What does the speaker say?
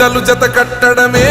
గడపలో జత కట్టడమే